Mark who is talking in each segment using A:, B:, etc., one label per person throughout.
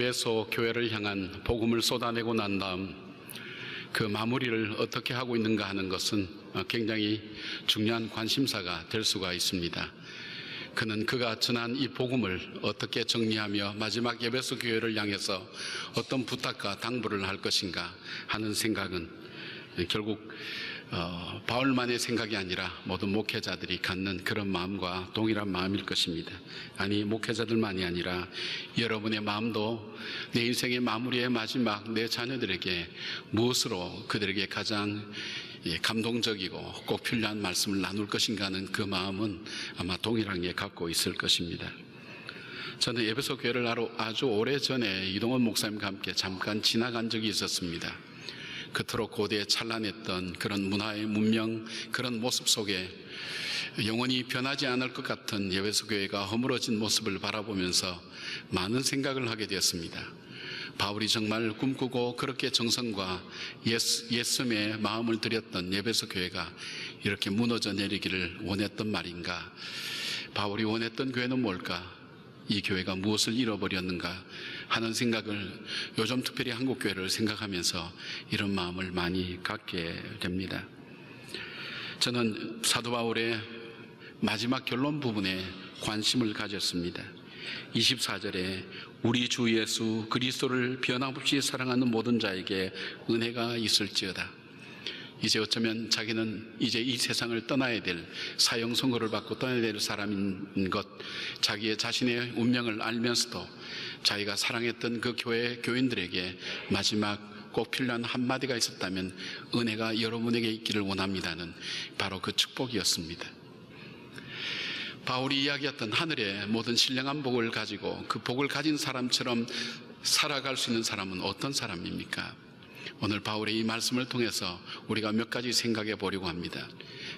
A: 예배소 교회를 향한 복음을 쏟아내고 난 다음 그 마무리를 어떻게 하고 있는가 하는 것은 굉장히 중요한 관심사가 될 수가 있습니다. 그는 그가 전한 이 복음을 어떻게 정리하며 마지막 예배소 교회를 향해서 어떤 부탁과 당부를 할 것인가 하는 생각은 결국 어, 바울만의 생각이 아니라 모든 목회자들이 갖는 그런 마음과 동일한 마음일 것입니다. 아니 목회자들만이 아니라 여러분의 마음도 내 인생의 마무리의 마지막 내 자녀들에게 무엇으로 그들에게 가장 예, 감동적이고 꼭 필요한 말씀을 나눌 것인가 하는 그 마음은 아마 동일하게 갖고 있을 것입니다. 저는 예배소 교회를 아주 오래 전에 이동원 목사님과 함께 잠깐 지나간 적이 있었습니다. 그토록 고대에 찬란했던 그런 문화의 문명, 그런 모습 속에 영원히 변하지 않을 것 같은 예배소 교회가 허물어진 모습을 바라보면서 많은 생각을 하게 되었습니다. 바울이 정말 꿈꾸고 그렇게 정성과 예수, 예수의 마음을 들였던 예배소 교회가 이렇게 무너져 내리기를 원했던 말인가? 바울이 원했던 교회는 뭘까? 이 교회가 무엇을 잃어버렸는가 하는 생각을 요즘 특별히 한국 교회를 생각하면서 이런 마음을 많이 갖게 됩니다. 저는 사도 바울의 마지막 결론 부분에 관심을 가졌습니다. 24절에 우리 주 예수 그리스도를 변함없이 사랑하는 모든 자에게 은혜가 있을지어다. 이제 어쩌면 자기는 이제 이 세상을 떠나야 될 사형 선고를 받고 떠나야 될 사람인 것, 자기의 자신의 운명을 알면서도 자기가 사랑했던 그 교회 교인들에게 마지막 꼭 필요한 한마디가 있었다면 은혜가 여러분에게 있기를 원합니다는 바로 그 축복이었습니다. 바울이 이야기했던 하늘의 모든 신령한 복을 가지고 그 복을 가진 사람처럼 살아갈 수 있는 사람은 어떤 사람입니까? 오늘 바울의 이 말씀을 통해서 우리가 몇 가지 생각해 보려고 합니다.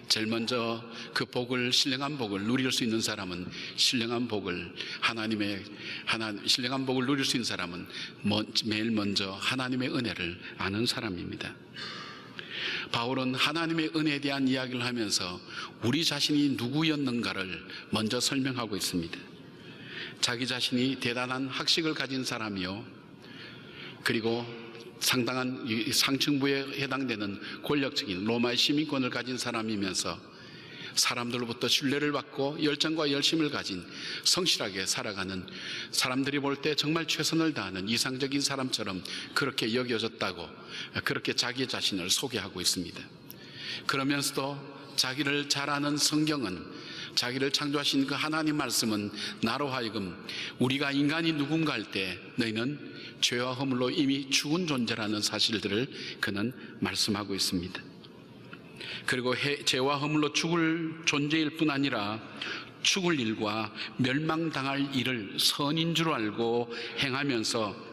A: 제일 먼저 그 복을, 신령한 복을 누릴 수 있는 사람은 신령한 복을 하나님의, 하나, 신령한 복을 누릴 수 있는 사람은 매일 먼저 하나님의 은혜를 아는 사람입니다. 바울은 하나님의 은혜에 대한 이야기를 하면서 우리 자신이 누구였는가를 먼저 설명하고 있습니다. 자기 자신이 대단한 학식을 가진 사람이요. 그리고 상당한 상층부에 해당되는 권력적인 로마의 시민권을 가진 사람이면서 사람들로부터 신뢰를 받고 열정과 열심을 가진 성실하게 살아가는 사람들이 볼 때 정말 최선을 다하는 이상적인 사람처럼 그렇게 여겨졌다고 그렇게 자기 자신을 소개하고 있습니다. 그러면서도 자기를 잘 아는 성경은 자기를 창조하신 그 하나님 말씀은 나로 하여금 우리가 인간이 누군가 할 때 너희는 죄와 허물로 이미 죽은 존재라는 사실들을 그는 말씀하고 있습니다. 그리고 죄와 허물로 죽을 존재일 뿐 아니라 죽을 일과 멸망당할 일을 선인 줄 알고 행하면서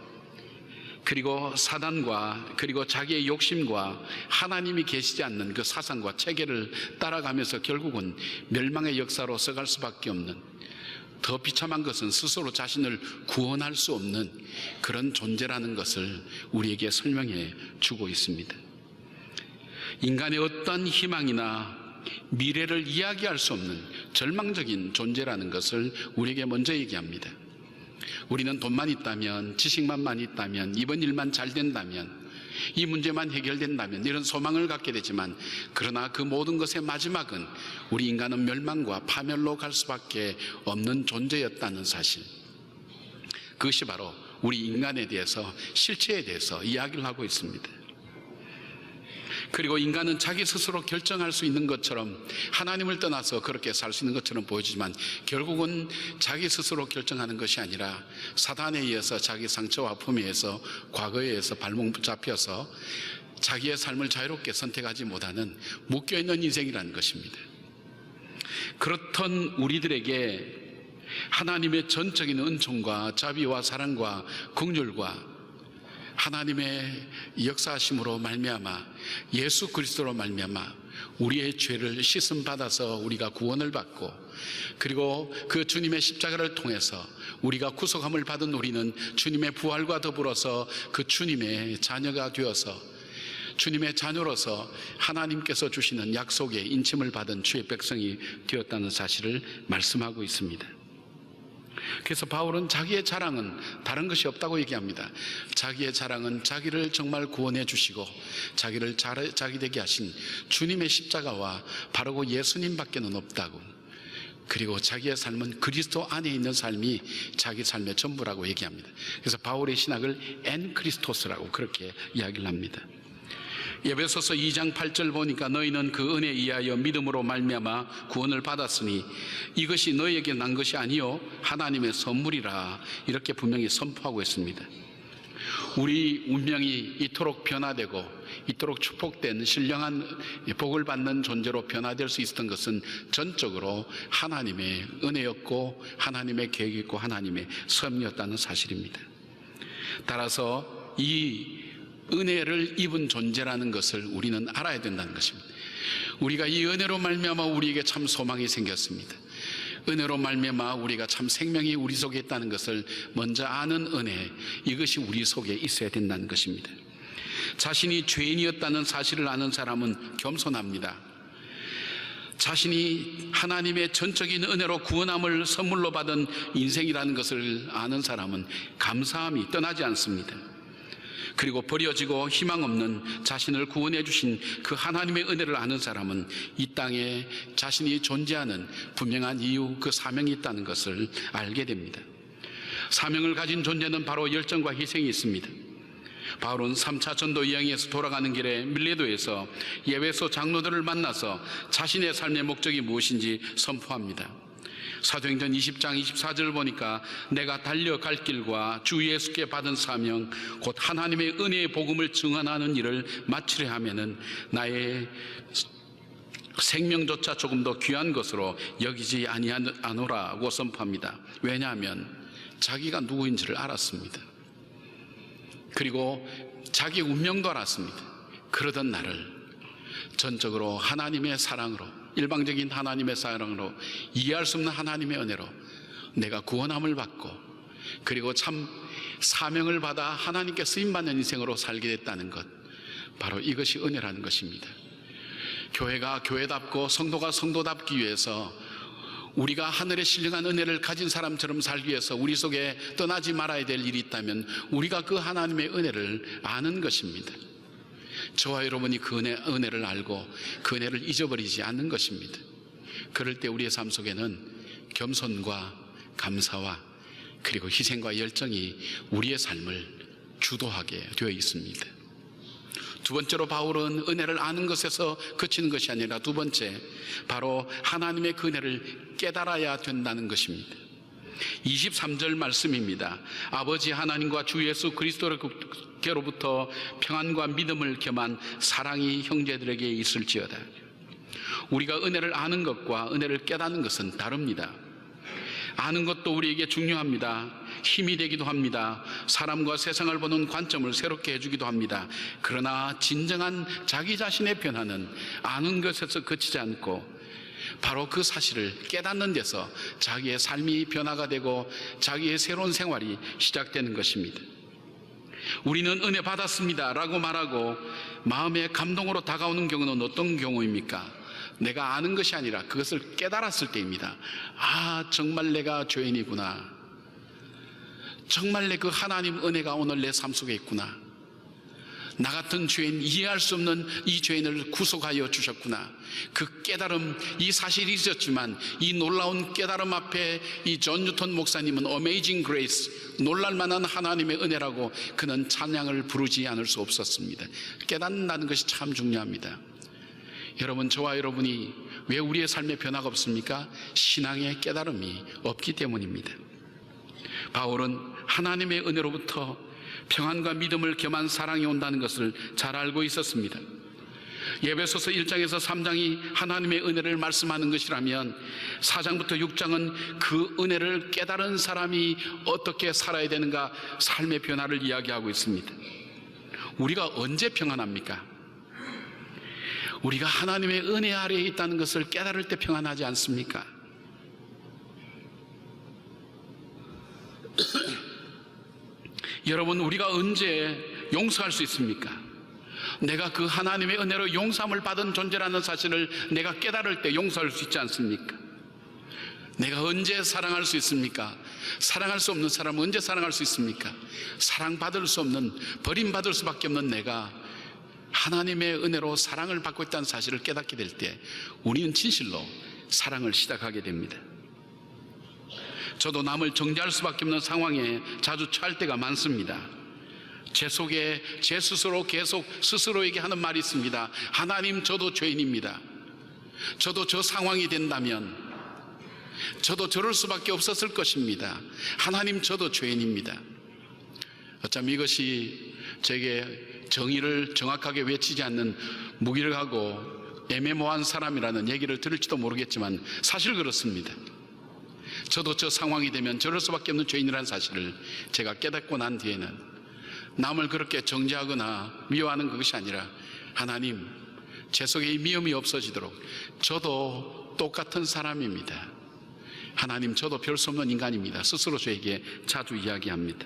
A: 그리고 사단과 그리고 자기의 욕심과 하나님이 계시지 않는 그 사상과 체계를 따라가면서 결국은 멸망의 역사로 써갈 수밖에 없는 더 비참한 것은 스스로 자신을 구원할 수 없는 그런 존재라는 것을 우리에게 설명해 주고 있습니다. 인간의 어떤 희망이나 미래를 이야기할 수 없는 절망적인 존재라는 것을 우리에게 먼저 얘기합니다. 우리는 돈만 있다면, 지식만 많이 있다면, 이번 일만 잘 된다면, 이 문제만 해결된다면 이런 소망을 갖게 되지만 그러나 그 모든 것의 마지막은 우리 인간은 멸망과 파멸로 갈 수밖에 없는 존재였다는 사실. 그것이 바로 우리 인간에 대해서 실체에 대해서 이야기를 하고 있습니다. 그리고 인간은 자기 스스로 결정할 수 있는 것처럼 하나님을 떠나서 그렇게 살 수 있는 것처럼 보여지지만 결국은 자기 스스로 결정하는 것이 아니라 사단에 의해서 자기 상처와 아픔에 의해서 과거에 의해서 발목 잡혀서 자기의 삶을 자유롭게 선택하지 못하는 묶여있는 인생이라는 것입니다. 그렇던 우리들에게 하나님의 전적인 은총과 자비와 사랑과 긍휼과 하나님의 역사하심으로 말미암아 예수 그리스도로 말미암아 우리의 죄를 씻음 받아서 우리가 구원을 받고 그리고 그 주님의 십자가를 통해서 우리가 구속함을 받은 우리는 주님의 부활과 더불어서 그 주님의 자녀가 되어서 주님의 자녀로서 하나님께서 주시는 약속에 인침을 받은 주의 백성이 되었다는 사실을 말씀하고 있습니다. 그래서 바울은 자기의 자랑은 다른 것이 없다고 얘기합니다. 자기의 자랑은 자기를 정말 구원해 주시고 자기를 잘- 자기 되게 하신 주님의 십자가와 바르고 예수님밖에는 없다고. 그리고 자기의 삶은 그리스도 안에 있는 삶이 자기 삶의 전부라고 얘기합니다. 그래서 바울의 신학을 엔 크리스토스라고 그렇게 이야기를 합니다. 예배소서 2장 8절 보니까 너희는 그 은혜에 의하여 믿음으로 말미암아 구원을 받았으니 이것이 너희에게 난 것이 아니요 하나님의 선물이라 이렇게 분명히 선포하고 있습니다. 우리 운명이 이토록 변화되고 이토록 축복된 신령한 복을 받는 존재로 변화될 수 있었던 것은 전적으로 하나님의 은혜였고 하나님의 계획이었고 하나님의 섭리였다는 사실입니다. 따라서 이 은혜를 입은 존재라는 것을 우리는 알아야 된다는 것입니다. 우리가 이 은혜로 말미암아 우리에게 참 소망이 생겼습니다. 은혜로 말미암아 우리가 참 생명이 우리 속에 있다는 것을 먼저 아는 은혜 이것이 우리 속에 있어야 된다는 것입니다. 자신이 죄인이었다는 사실을 아는 사람은 겸손합니다. 자신이 하나님의 전적인 은혜로 구원함을 선물로 받은 인생이라는 것을 아는 사람은 감사함이 떠나지 않습니다. 그리고 버려지고 희망 없는 자신을 구원해 주신 그 하나님의 은혜를 아는 사람은 이 땅에 자신이 존재하는 분명한 이유, 그 사명이 있다는 것을 알게 됩니다. 사명을 가진 존재는 바로 열정과 희생이 있습니다. 바울은 3차 전도 여행에서 돌아가는 길에 밀레도에서 예배소 장로들을 만나서 자신의 삶의 목적이 무엇인지 선포합니다. 사도행전 20장 24절을 보니까 내가 달려갈 길과 주 예수께 받은 사명 곧 하나님의 은혜의 복음을 증언하는 일을 마치려 하면은 나의 생명조차 조금 더 귀한 것으로 여기지 아니하노라고 선포합니다. 왜냐하면 자기가 누구인지를 알았습니다. 그리고 자기 운명도 알았습니다. 그러던 나를 전적으로 하나님의 사랑으로 일방적인 하나님의 사랑으로 이해할 수 없는 하나님의 은혜로 내가 구원함을 받고 그리고 참 사명을 받아 하나님께 쓰임받는 인생으로 살게 됐다는 것 바로 이것이 은혜라는 것입니다. 교회가 교회답고 성도가 성도답기 위해서 우리가 하늘의 신령한 은혜를 가진 사람처럼 살기 위해서 우리 속에 떠나지 말아야 될 일이 있다면 우리가 그 하나님의 은혜를 아는 것입니다. 저와 여러분이 그 은혜, 은혜를 알고 그 은혜를 잊어버리지 않는 것입니다. 그럴 때 우리의 삶 속에는 겸손과 감사와 그리고 희생과 열정이 우리의 삶을 주도하게 되어 있습니다. 두 번째로 바울은 은혜를 아는 것에서 그치는 것이 아니라 두 번째 바로 하나님의 그 은혜를 깨달아야 된다는 것입니다. 23절 말씀입니다. 아버지 하나님과 주 예수 그리스도께로부터 평안과 믿음을 겸한 사랑이 형제들에게 있을지어다. 우리가 은혜를 아는 것과 은혜를 깨닫는 것은 다릅니다. 아는 것도 우리에게 중요합니다. 힘이 되기도 합니다. 사람과 세상을 보는 관점을 새롭게 해주기도 합니다. 그러나 진정한 자기 자신의 변화는 아는 것에서 그치지 않고 바로 그 사실을 깨닫는 데서 자기의 삶이 변화가 되고 자기의 새로운 생활이 시작되는 것입니다. 우리는 은혜 받았습니다. 라고 말하고 마음의 감동으로 다가오는 경우는 어떤 경우입니까? 내가 아는 것이 아니라 그것을 깨달았을 때입니다. 아, 정말 내가 죄인이구나. 정말 내 그 하나님 은혜가 오늘 내 삶 속에 있구나. 나 같은 죄인, 이해할 수 없는 이 죄인을 구속하여 주셨구나. 그 깨달음, 이 사실이 있었지만 이 놀라운 깨달음 앞에 이 존 뉴턴 목사님은 Amazing Grace, 놀랄 만한 하나님의 은혜라고 그는 찬양을 부르지 않을 수 없었습니다. 깨닫는다는 것이 참 중요합니다. 여러분, 저와 여러분이 왜 우리의 삶에 변화가 없습니까? 신앙의 깨달음이 없기 때문입니다. 바울은 하나님의 은혜로부터 평안과 믿음을 겸한 사랑이 온다는 것을 잘 알고 있었습니다. 예배소서 1장에서 3장이 하나님의 은혜를 말씀하는 것이라면 4장부터 6장은 그 은혜를 깨달은 사람이 어떻게 살아야 되는가 삶의 변화를 이야기하고 있습니다. 우리가 언제 평안합니까? 우리가 하나님의 은혜 아래에 있다는 것을 깨달을 때 평안하지 않습니까? 여러분, 우리가 언제 용서할 수 있습니까? 내가 그 하나님의 은혜로 용서함을 받은 존재라는 사실을 내가 깨달을 때 용서할 수 있지 않습니까? 내가 언제 사랑할 수 있습니까? 사랑할 수 없는 사람은 언제 사랑할 수 있습니까? 사랑받을 수 없는, 버림받을 수밖에 없는 내가 하나님의 은혜로 사랑을 받고 있다는 사실을 깨닫게 될 때 우리는 진실로 사랑을 시작하게 됩니다. 저도 남을 정죄할 수밖에 없는 상황에 자주 처할 때가 많습니다. 제 속에 제 스스로 계속 스스로에게 하는 말이 있습니다. 하나님, 저도 죄인입니다. 저도 저 상황이 된다면 저도 저럴 수밖에 없었을 것입니다. 하나님, 저도 죄인입니다. 어쩌면 이것이 제게 정의를 정확하게 외치지 않는 무기력하고 애매모호한 사람이라는 얘기를 들을지도 모르겠지만 사실 그렇습니다. 저도 저 상황이 되면 저럴 수밖에 없는 죄인이라는 사실을 제가 깨닫고 난 뒤에는 남을 그렇게 정죄하거나 미워하는 것이 아니라 하나님, 제 속에 이 미움이 없어지도록 저도 똑같은 사람입니다. 하나님, 저도 별 수 없는 인간입니다. 스스로 저에게 자주 이야기합니다.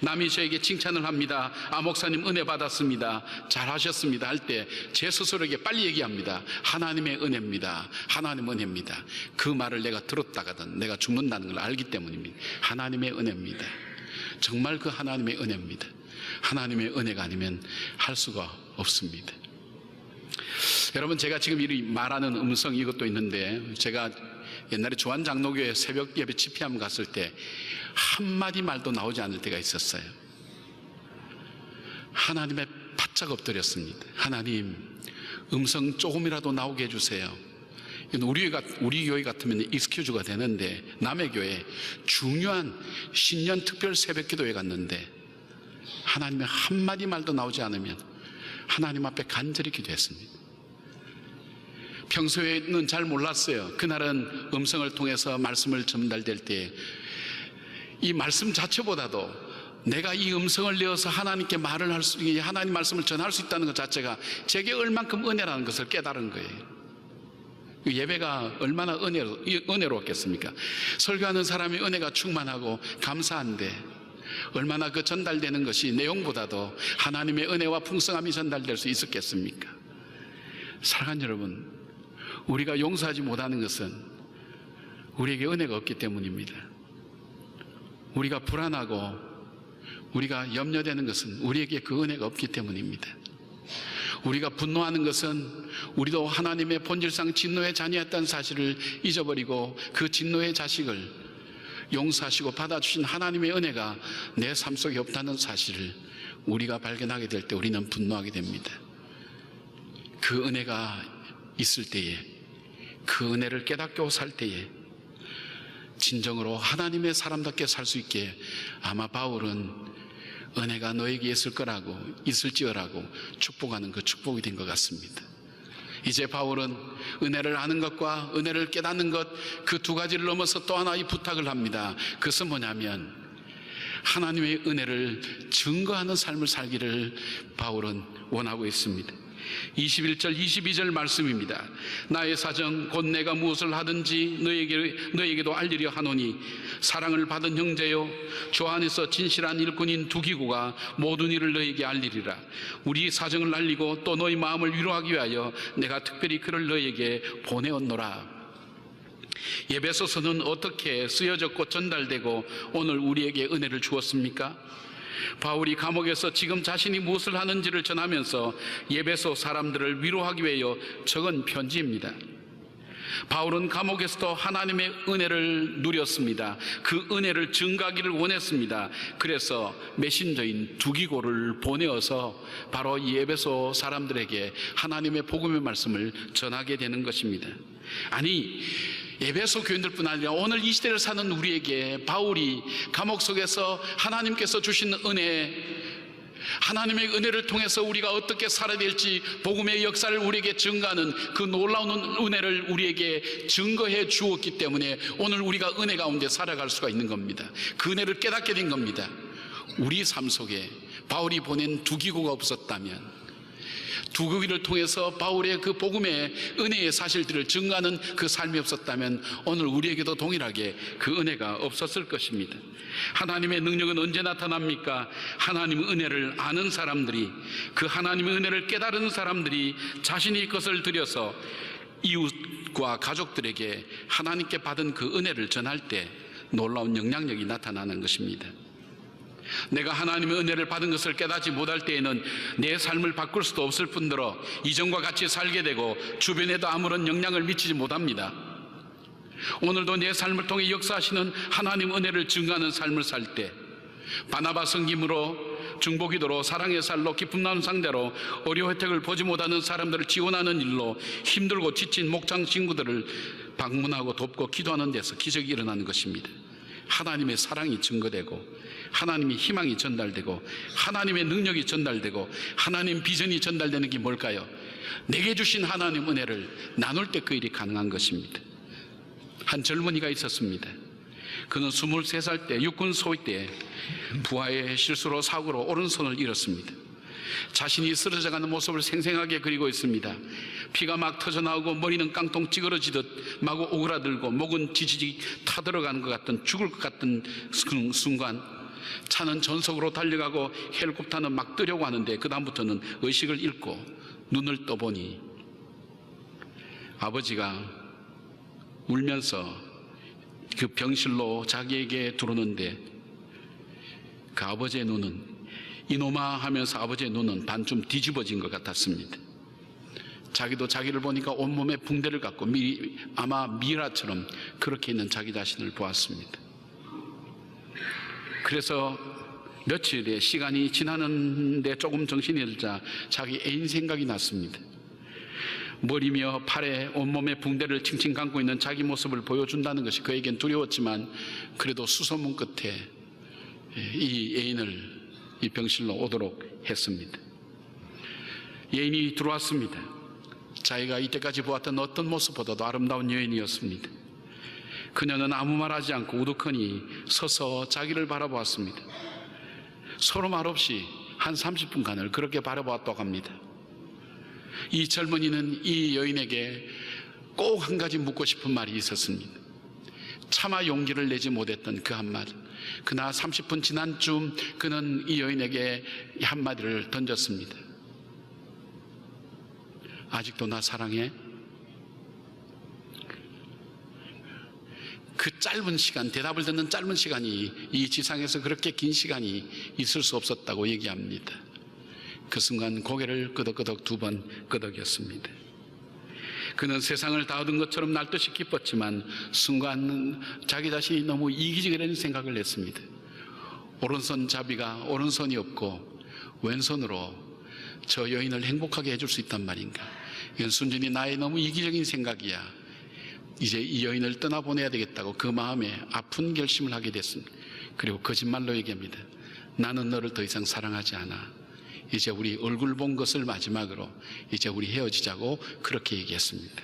A: 남이 저에게 칭찬을 합니다. 아, 목사님 은혜 받았습니다. 잘하셨습니다. 할 때 제 스스로에게 빨리 얘기합니다. 하나님의 은혜입니다. 하나님 은혜입니다. 그 말을 내가 들었다가든 내가 죽는다는 걸 알기 때문입니다. 하나님의 은혜입니다. 정말 그 하나님의 은혜입니다. 하나님의 은혜가 아니면 할 수가 없습니다. 여러분 제가 지금 이 말하는 음성 이것도 있는데 제가 옛날에 주한 장로교회 새벽 예배 집회함 갔을 때 한마디 말도 나오지 않을 때가 있었어요. 하나님의 바짝 엎드렸습니다. 하나님, 음성 조금이라도 나오게 해주세요. 우리, 가- 우리 교회 같으면 익스큐즈가 되는데 남의 교회 중요한 신년 특별 새벽 기도회 갔는데 하나님의 한마디 말도 나오지 않으면 하나님 앞에 간절히 기도했습니다. 평소에는 잘 몰랐어요. 그날은 음성을 통해서 말씀을 전달될 때 이 말씀 자체보다도 내가 이 음성을 내어서 하나님께 말을 할 수, 이 하나님 말씀을 전할 수 있다는 것 자체가 제게 얼만큼 은혜라는 것을 깨달은 거예요. 그 예배가 얼마나 은혜로, 은혜로웠겠습니까? 설교하는 사람이 은혜가 충만하고 감사한데 얼마나 그 전달되는 것이 내용보다도 하나님의 은혜와 풍성함이 전달될 수 있었겠습니까? 사랑하는 여러분, 우리가 용서하지 못하는 것은 우리에게 은혜가 없기 때문입니다. 우리가 불안하고 우리가 염려되는 것은 우리에게 그 은혜가 없기 때문입니다. 우리가 분노하는 것은 우리도 하나님의 본질상 진노의 자녀였다는 사실을 잊어버리고 그 진노의 자식을 용서하시고 받아주신 하나님의 은혜가 내 삶 속에 없다는 사실을 우리가 발견하게 될 때 우리는 분노하게 됩니다. 그 은혜가 있을 때에 그 은혜를 깨닫고 살 때에 진정으로 하나님의 사람답게 살 수 있게 아마 바울은 은혜가 너에게 있을 거라고 있을지어라고 축복하는 그 축복이 된 것 같습니다. 이제 바울은 은혜를 아는 것과 은혜를 깨닫는 것 그 두 가지를 넘어서 또 하나의 부탁을 합니다. 그것은 뭐냐면 하나님의 은혜를 증거하는 삶을 살기를 바울은 원하고 있습니다. 21절, 22절 말씀입니다. 나의 사정, 곧 내가 무엇을 하든지 너에게, 너에게도 알리려 하노니 사랑을 받은 형제요. 주 안에서 진실한 일꾼인 두기고가 모든 일을 너에게 알리리라. 우리 사정을 알리고 또 너희 마음을 위로하기 위하여 내가 특별히 그를 너에게 보내었노라. 예배소서는 어떻게 쓰여졌고 전달되고 오늘 우리에게 은혜를 주었습니까? 바울이 감옥에서 지금 자신이 무엇을 하는지를 전하면서 예배소 사람들을 위로하기 위하여 적은 편지입니다. 바울은 감옥에서도 하나님의 은혜를 누렸습니다. 그 은혜를 증가하기를 원했습니다. 그래서 메신저인 두기고를 보내어서 바로 이 예배소 사람들에게 하나님의 복음의 말씀을 전하게 되는 것입니다. 아니, 예배소 교인들뿐 아니라 오늘 이 시대를 사는 우리에게 바울이 감옥 속에서 하나님께서 주신 은혜, 하나님의 은혜를 통해서 우리가 어떻게 살아야 될지 복음의 역사를 우리에게 증가하는 그 놀라운 은혜를 우리에게 증거해 주었기 때문에 오늘 우리가 은혜 가운데 살아갈 수가 있는 겁니다. 그 은혜를 깨닫게 된 겁니다. 우리 삶 속에 바울이 보낸 두기고가 없었다면 두고기를 통해서 바울의 그 복음의 은혜의 사실들을 증거하는 그 삶이 없었다면 오늘 우리에게도 동일하게 그 은혜가 없었을 것입니다. 하나님의 능력은 언제 나타납니까? 하나님의 은혜를 아는 사람들이 그 하나님의 은혜를 깨달은 사람들이 자신이 것을 들여서 이웃과 가족들에게 하나님께 받은 그 은혜를 전할 때 놀라운 영향력이 나타나는 것입니다. 내가 하나님의 은혜를 받은 것을 깨닫지 못할 때에는 내 삶을 바꿀 수도 없을 뿐더러 이전과 같이 살게 되고 주변에도 아무런 영향을 미치지 못합니다. 오늘도 내 삶을 통해 역사하시는 하나님 은혜를 증거하는 삶을 살 때 바나바 성김으로 중보기도로 사랑의 살로 기쁨 나눈 상대로 어려 혜택을 보지 못하는 사람들을 지원하는 일로 힘들고 지친 목장 친구들을 방문하고 돕고 기도하는 데서 기적이 일어나는 것입니다. 하나님의 사랑이 증거되고 하나님의 희망이 전달되고 하나님의 능력이 전달되고 하나님 비전이 전달되는 게 뭘까요? 내게 주신 하나님 은혜를 나눌 때 그 일이 가능한 것입니다. 한 젊은이가 있었습니다. 그는 23살 때 육군 소위 때 부하의 실수로 사고로 오른손을 잃었습니다. 자신이 쓰러져가는 모습을 생생하게 그리고 있습니다. 피가 막 터져 나오고 머리는 깡통 찌그러지듯 마구 오그라들고 목은 지지직 타들어가는 것 같은 죽을 것 같은 순- 순간 차는 전속으로 달려가고 헬리콥터는 막 뜨려고 하는데 그 다음부터는 의식을 잃고 눈을 떠보니 아버지가 울면서 그 병실로 자기에게 들어오는데 그 아버지의 눈은 이놈아 하면서 아버지의 눈은 반쯤 뒤집어진 것 같았습니다. 자기도 자기를 보니까 온몸에 붕대를 갖고 미, 아마 미라처럼 그렇게 있는 자기 자신을 보았습니다. 그래서 며칠의 시간이 지나는데 조금 정신이 들자 자기 애인 생각이 났습니다. 머리며 팔에 온몸에 붕대를 칭칭 감고 있는 자기 모습을 보여준다는 것이 그에겐 두려웠지만 그래도 수소문 끝에 이 애인을 이 병실로 오도록 했습니다. 여인이 들어왔습니다. 자기가 이때까지 보았던 어떤 모습보다도 아름다운 여인이었습니다. 그녀는 아무 말 하지 않고 우두커니 서서 자기를 바라보았습니다. 서로 말없이 한 30분간을 그렇게 바라보았다고 합니다. 이 젊은이는 이 여인에게 꼭 한 가지 묻고 싶은 말이 있었습니다. 차마 용기를 내지 못했던 그 한마디. 그나 30분 지난 쯤 그는 이 여인에게 한마디를 던졌습니다. 아직도 나 사랑해? 그 짧은 시간, 대답을 듣는 짧은 시간이 이 지상에서 그렇게 긴 시간이 있을 수 없었다고 얘기합니다. 그 순간 고개를 끄덕끄덕 두 번 끄덕였습니다. 그는 세상을 다 얻은 것처럼 날듯이 기뻤지만 순간 자기 자신이 너무 이기적이라는 생각을 했습니다. 오른손 잡이가 오른손이 없고 왼손으로 저 여인을 행복하게 해줄 수 있단 말인가. 순전히 나의 너무 이기적인 생각이야. 이제 이 여인을 떠나보내야 되겠다고 그 마음에 아픈 결심을 하게 됐습니다. 그리고 거짓말로 얘기합니다. 나는 너를 더 이상 사랑하지 않아. 이제 우리 얼굴 본 것을 마지막으로 이제 우리 헤어지자고 그렇게 얘기했습니다.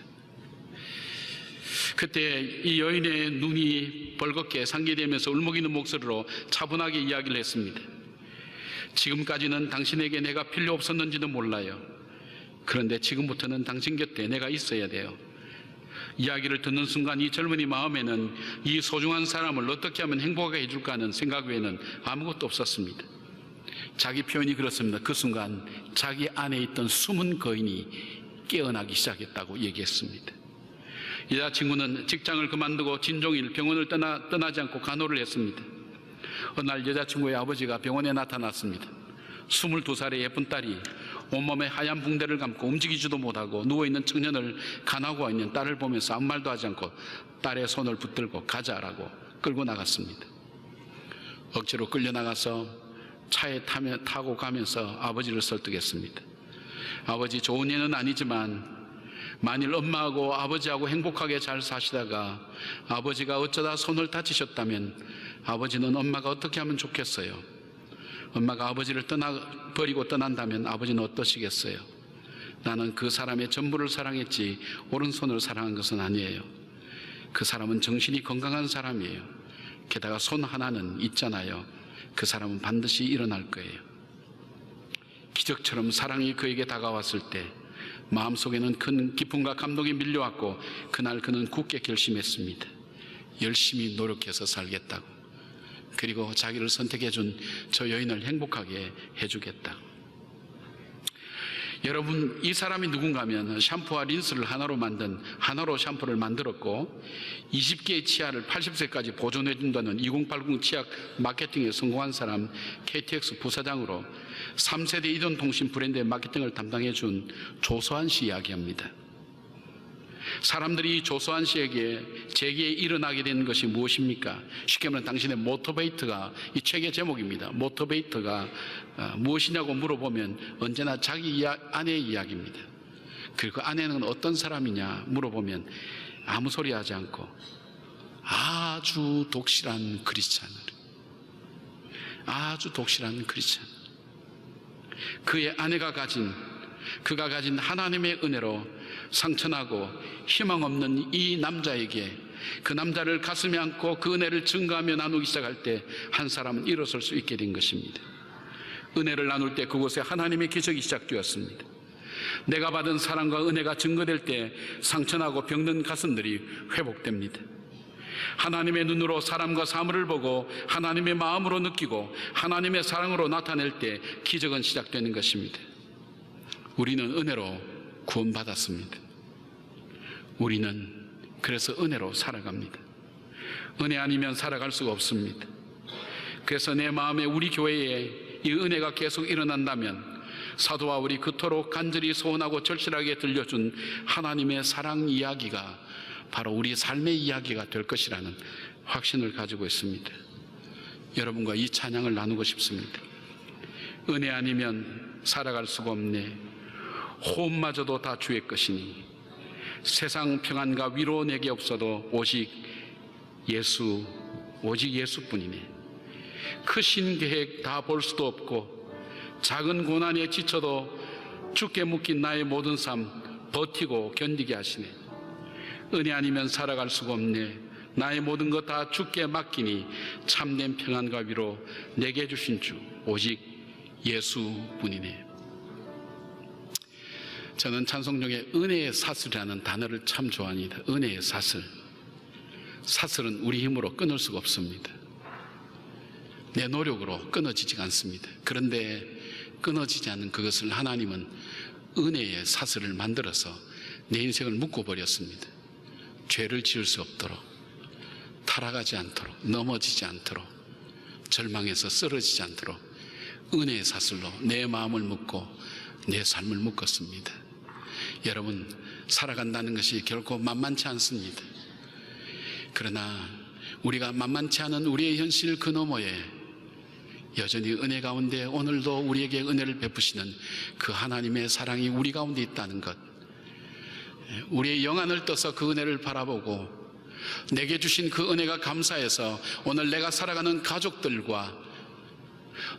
A: 그때 이 여인의 눈이 벌겋게 상기되면서 울먹이는 목소리로 차분하게 이야기를 했습니다. 지금까지는 당신에게 내가 필요 없었는지도 몰라요. 그런데 지금부터는 당신 곁에 내가 있어야 돼요. 이야기를 듣는 순간 이 젊은이 마음에는 이 소중한 사람을 어떻게 하면 행복하게 해줄까 하는 생각 외에는 아무것도 없었습니다. 자기 표현이 그렇습니다. 그 순간 자기 안에 있던 숨은 거인이 깨어나기 시작했다고 얘기했습니다. 여자친구는 직장을 그만두고 진종일 병원을 떠나, 떠나지 않고 간호를 했습니다. 어느 날 여자친구의 아버지가 병원에 나타났습니다. 22살의 예쁜 딸이 온몸에 하얀 붕대를 감고 움직이지도 못하고 누워있는 청년을 간하고 있는 딸을 보면서 아무 말도 하지 않고 딸의 손을 붙들고 가자라고 끌고 나갔습니다. 억지로 끌려나가서 차에 타며, 타고 가면서 아버지를 설득했습니다. 아버지 좋은 예는 아니지만 만일 엄마하고 아버지하고 행복하게 잘 사시다가 아버지가 어쩌다 손을 다치셨다면 아버지는 엄마가 어떻게 하면 좋겠어요? 엄마가 아버지를 떠나 버리고 떠난다면 아버지는 어떠시겠어요? 나는 그 사람의 전부를 사랑했지 오른손을 사랑한 것은 아니에요. 그 사람은 정신이 건강한 사람이에요. 게다가 손 하나는 있잖아요. 그 사람은 반드시 일어날 거예요. 기적처럼 사랑이 그에게 다가왔을 때 마음속에는 큰 기쁨과 감동이 밀려왔고 그날 그는 굳게 결심했습니다. 열심히 노력해서 살겠다고. 그리고 자기를 선택해준 저 여인을 행복하게 해주겠다. 여러분, 이 사람이 누군가 하면 샴푸와 린스를 하나로 만든 하나로 샴푸를 만들었고 20개의 치아를 80세까지 보존해준다는 2080 치약 마케팅에 성공한 사람 KTX 부사장으로 3세대 이동통신 브랜드의 마케팅을 담당해준 조소한 씨 이야기합니다. 사람들이 이 조소한 씨에게 제기에 일어나게 된 것이 무엇입니까? 쉽게 말하면 당신의 모토베이트가 이 책의 제목입니다. 모토베이트가 어, 무엇이냐고 물어보면 언제나 자기 아내의 이야기입니다. 그리고 그 아내는 어떤 사람이냐 물어보면 아무 소리 하지 않고 아주 독실한 크리스찬을 아주 독실한 크리스찬 그의 아내가 가진 그가 가진 하나님의 은혜로 상처나고 희망 없는 이 남자에게 그 남자를 가슴에 안고 그 은혜를 증가하며 나누기 시작할 때 한 사람은 일어설 수 있게 된 것입니다. 은혜를 나눌 때 그곳에 하나님의 기적이 시작되었습니다. 내가 받은 사랑과 은혜가 증거될 때 상처나고 병든 가슴들이 회복됩니다. 하나님의 눈으로 사람과 사물을 보고 하나님의 마음으로 느끼고 하나님의 사랑으로 나타낼 때 기적은 시작되는 것입니다. 우리는 은혜로 구원받았습니다. 우리는 그래서 은혜로 살아갑니다. 은혜 아니면 살아갈 수가 없습니다. 그래서 내 마음에 우리 교회에 이 은혜가 계속 일어난다면 사도와 우리 그토록 간절히 소원하고 절실하게 들려준 하나님의 사랑 이야기가 바로 우리 삶의 이야기가 될 것이라는 확신을 가지고 있습니다. 여러분과 이 찬양을 나누고 싶습니다. 은혜 아니면 살아갈 수가 없네. 호흡마저도 다 주의 것이니 세상 평안과 위로 내게 없어도 오직 예수, 오직 예수뿐이네. 크신 계획 다 볼 수도 없고 작은 고난에 지쳐도 죽게 묶인 나의 모든 삶 버티고 견디게 하시네. 은혜 아니면 살아갈 수가 없네. 나의 모든 것 다 죽게 맡기니 참된 평안과 위로 내게 주신 주 오직 예수뿐이네. 저는 찬송 중에 은혜의 사슬이라는 단어를 참 좋아합니다. 은혜의 사슬. 사슬은 우리 힘으로 끊을 수가 없습니다. 내 노력으로 끊어지지 않습니다. 그런데 끊어지지 않는 그것을 하나님은 은혜의 사슬을 만들어서 내 인생을 묶어버렸습니다. 죄를 지을 수 없도록, 타락하지 않도록, 넘어지지 않도록, 절망해서 쓰러지지 않도록 은혜의 사슬로 내 마음을 묶고 내 삶을 묶었습니다. 여러분, 살아간다는 것이 결코 만만치 않습니다. 그러나 우리가 만만치 않은 우리의 현실 그 너머에 여전히 은혜 가운데 오늘도 우리에게 은혜를 베푸시는 그 하나님의 사랑이 우리 가운데 있다는 것. 우리의 영안을 떠서 그 은혜를 바라보고 내게 주신 그 은혜가 감사해서 오늘 내가 살아가는 가족들과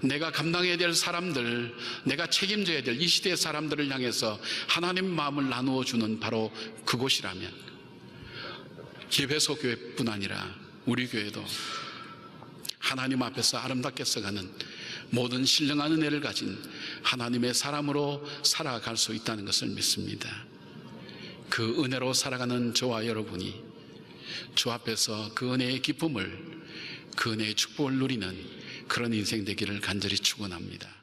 A: 내가 감당해야 될 사람들, 내가 책임져야 될 이 시대의 사람들을 향해서 하나님 마음을 나누어 주는 바로 그곳이라면 기회소 교회뿐 아니라 우리 교회도 하나님 앞에서 아름답게 써가는 모든 신령한 은혜를 가진 하나님의 사람으로 살아갈 수 있다는 것을 믿습니다. 그 은혜로 살아가는 저와 여러분이 주 앞에서 그 은혜의 기쁨을 그 은혜의 축복을 누리는 그런 인생 되기를 간절히 축원합니다.